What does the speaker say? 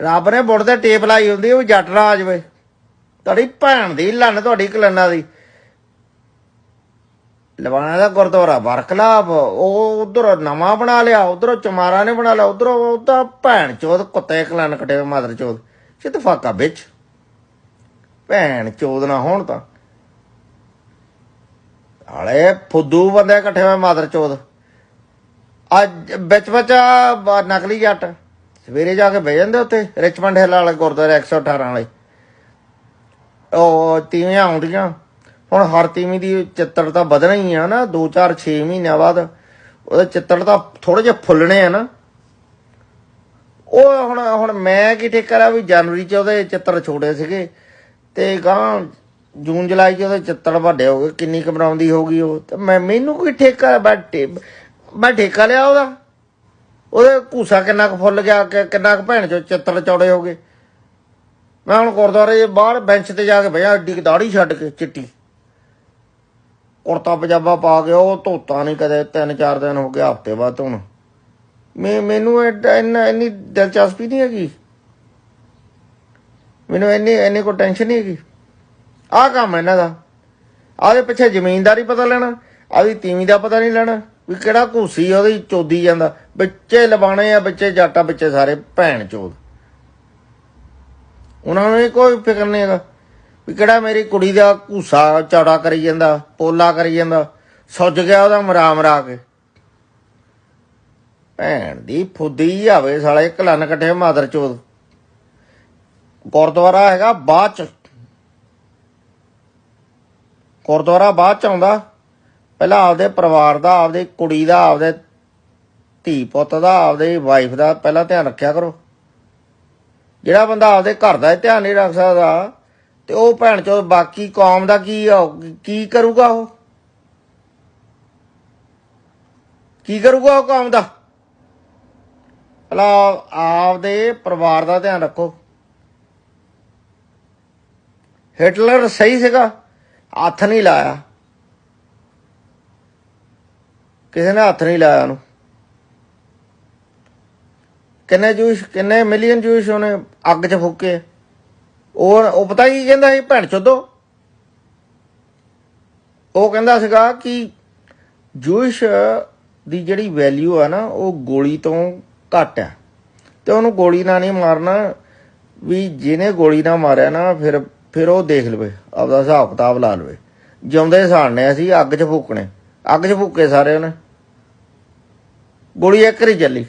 ਰੱਬ ਨੇ ਬੁੱਢ ਤੇ ਟੇਪ ਲਾਈ ਹੁੰਦੀ, ਉਹ ਜੱਟ ਨਾ ਆ ਜਾਵੇ ਤੁਹਾਡੀ ਭੈਣ ਦੀ ਲੰਨ ਤੁਹਾਡੀ ਕਲੰਨਾ ਦੀ। ਲਵਾਣਾ ਦਾ ਗੁਰਦੁਆਰਾ ਬਰਕਲਾਬ ਉਹ ਉਧਰ ਨਵਾਂ ਬਣਾ ਲਿਆ, ਉਧਰੋਂ ਚਮਾਰਾ ਨੇ ਬਣਾ ਲਿਆ, ਉਧਰੋਂ ਉਹ ਭੈਣ ਚੋਦ, ਕੁੱਤੇ ਕਲਨ ਕਟੇ ਮਾਦਰ ਚੋਦ। ਸਿੱਧ ਫਾਕਾ ਵਿੱਚ। ਭੈਣ ਚੋਦ ਨਾ ਹੋਣ ਤਾਂ। ਹਾਲੇ ਫੁੱਦੂ ਬੰਦੇ ਇਕੱਠੇ ਹੋਏ, ਮਾਦਰ ਚੋਦ। ਅੱਜ ਵਿੱਚ ਵਿੱਚ ਨਕਲੀ ਜੱਟ। ਸਵੇਰੇ ਜਾ ਕੇ ਬਹਿ ਜਾਂਦੇ ਉੱਥੇ ਰਿਚਮੰਡ ਹਿੱਲ ਵਾਲੇ ਗੁਰਦੁਆਰੇ 118 ਵਾਲੇ। ਉਹ ਤੀਵੀਆਂ ਆਉਂਦੀਆਂ, ਹੁਣ ਹਰ ਤੀਵੀਂ ਦੀ ਚਿੱਤਰ ਤਾਂ ਵਧਣਾ ਹੀ ਆ ਨਾ 2 4 6 ਮਹੀਨਿਆਂ ਬਾਅਦ। ਉਹਦੇ ਚਿੱਤਰ ਤਾਂ ਥੋੜੇ ਜਿਹਾ ਫੁੱਲਣੇ ਆ ਨਾ। ਉਹ ਹੁਣ ਹੁਣ ਮੈਂ ਕੀ ਠੇਕਾ ਆ ਵੀ ਜਨਵਰੀ ਚ ਉਹਦੇ ਚਿੱਤਰ ਛੋਟੇ ਸੀਗੇ, ਤੇ ਗਾਂ ਜੂਨ ਜੁਲਾਈ ਚ ਉਹਦੇ ਚਿੱਤਰ ਵੱਡੇ ਹੋ ਗਏ, ਕਿੰਨੀ ਕੁ ਬਣਾਉਂਦੀ ਹੋਗੀ ਉਹ। ਤੇ ਮੈਂ, ਮੈਨੂੰ ਕੋਈ ਠੇਕਾ ਮੈਂ ਮੈਂ ਠੇਕਾ ਲਿਆ ਉਹਦਾ। ਉਹਦੇ ਘੂਸਾ ਕਿੰਨਾ ਕੁ ਫੁੱਲ ਗਿਆ, ਕਿ ਕਿੰਨਾ ਕੁ ਭੈਣ ਚੋ ਚਿੱਤਰ ਚੌੜੇ ਹੋ ਗਏ। ਮੈਂ ਹੁਣ ਗੁਰਦੁਆਰੇ ਬਾਹਰ ਬੈਂਚ ਤੇ ਜਾ ਕੇ ਬਹਿਆ ਏਡੀ ਦਾੜੀ ਛੱਡ ਕੇ ਚਿੱਟੀ। ਕੁੜਤਾ ਪਜਾਮਾ ਪਾ ਕੇ ਉਹ ਧੋਤਾ ਨਹੀਂ ਕਦੇ, ਤਿੰਨ ਚਾਰ ਦਿਨ ਹੋ ਗਏ, ਹਫ਼ਤੇ ਬਾਅਦ ਧੋਣ। ਮੈਂ, ਮੈਨੂੰ ਇੰਨਾ, ਇੰਨੀ ਦਿਲਚਸਪੀ ਨਹੀਂ ਹੈਗੀ। ਮੈਨੂੰ ਇੰਨੀ ਇੰਨੀ ਕੋ ਟੈਨਸ਼ਨ ਨਹੀਂ ਹੈਗੀ। ਆਹ ਕੰਮ ਇਹਨਾਂ ਦਾ। ਆਦੇ ਪਿੱਛੇ ਜ਼ਮੀਨਦਾਰੀ ਪਤਾ ਲੈਣਾ ਆਦੀ ਤੀਵੀਂ ਦਾ ਪਤਾ ਨਹੀਂ ਲੈਣਾ। ਵੀ ਕਿਹੜਾ ਘੂਸੀ ਉਹਦੀ ਚੋਦੀ ਜਾਂਦਾ। ਵਿੱਚੇ ਲਬਾਣੇ ਆ ਵਿੱਚੇ ਜਾਟਾ ਵਿੱਚੇ ਸਾਰੇ ਭੈਣ ਚੋਦ। ਉਹਨਾਂ ਨੂੰ ਕੋਈ ਫਿਕਰ ਨਹੀਂ ਹੈਗਾ। ਵੀ ਕਿਹੜਾ ਮੇਰੀ ਕੁੜੀ ਦਾ ਘੂਸਾ, ਚੌੜਾ ਕਰੀ ਜਾਂਦਾ, ਪੋਲਾ ਕਰੀ ਜਾਂਦਾ, ਸੁੱਜ ਗਿਆ ਉਹਦਾ ਮਰਾ ਮਰਾ ਕੇ। ਭੈਣ ਦੀ ਫੁੱਦੀ ਆਵੇ ਸਾਲੇ, ਕਲਨ ਕੱਟੇ ਮਾਦਰ ਚੋਦ। ਗੁਰਦੁਆਰਾ ਹੈਗਾ ਬਾਅਦ ਚ। ਗੁਰਦੁਆਰਾ ਬਾਅਦ ਚ ਆਉਂਦਾ। ਪਹਿਲਾਂ ਆਪਦੇ ਪਰਿਵਾਰ ਦਾ, ਆਪਦੀ ਕੁੜੀ ਦਾ, ਆਪਦੇ ਧੀ ਪੁੱਤ ਦਾ, ਆਪਦੇ ਵਾਈਫ ਦਾ ਪਹਿਲਾਂ ਧਿਆਨ ਰੱਖਿਆ ਕਰੋ। ਜਿਹੜਾ ਬੰਦਾ ਆਪਦੇ ਘਰ ਦਾ ਧਿਆਨ ਨਹੀਂ ਰੱਖ ਸਕਦਾ, ਤੇ ਉਹ ਭੈਣ ਚੋ ਬਾਕੀ ਕੌਮ ਦਾ ਕੀ ਆ, ਕੀ ਕਰੂਗਾ ਉਹ? ਕੀ ਕਰੂਗਾ ਉਹ ਕੌਮ ਦਾ? ਪਹਿਲਾਂ ਆਪਦੇ ਪਰਿਵਾਰ ਦਾ ਧਿਆਨ ਰੱਖੋ। ਹਿਟਲਰ ਸਹੀ ਸੀਗਾ, ਹੱਥ ਨਹੀਂ ਲਾਇਆ। ਕਿਸੇ ਨੇ ਹੱਥ ਨਹੀਂ ਲਾਇਆ ਉਹਨੂੰ। ਕਿੰਨੇ ਜੂਸ਼, ਕਿੰਨੇ ਮਿਲੀਅਨ ਜੂਸ਼ ਉਹਨੇ ਅੱਗ 'ਚ ਫੂਕੇ। ਉਹ ਉਹ ਪਤਾ ਕੀ ਕਹਿੰਦਾ ਸੀ? ਭੈਣ ਚੋਦੋ। ਉਹ ਕਹਿੰਦਾ ਸੀਗਾ ਕਿ ਜੂਸ਼ ਦੀ ਜਿਹੜੀ ਵੈਲਿਊ ਆ ਨਾ, ਉਹ ਗੋਲੀ ਤੋਂ ਘੱਟ ਆ। ਤੇ ਉਹਨੂੰ ਗੋਲੀ ਨਾਲ ਨਹੀਂ ਮਾਰਨਾ। ਵੀ ਜਿਹਨੇ ਗੋਲੀ ਨਾਲ ਮਾਰਿਆ ਨਾ, ਫਿਰ ਫਿਰ ਉਹ ਦੇਖ ਲਵੇ। ਆਪਦਾ ਹਿਸਾਬ ਕਿਤਾਬ ਲਾ ਲਵੇ। ਜਿਉਂਦੇ ਸਾੜਨੇ ਅਸੀਂ ਅੱਗ 'ਚ ਫੂਕਣੇ। ਅੱਗ 'ਚ ਫੂਕੇ ਸਾਰੇ ਉਹਨੇ। ਗੋਲੀ ਇੱਕ ਹੀ ਚੱਲੀ।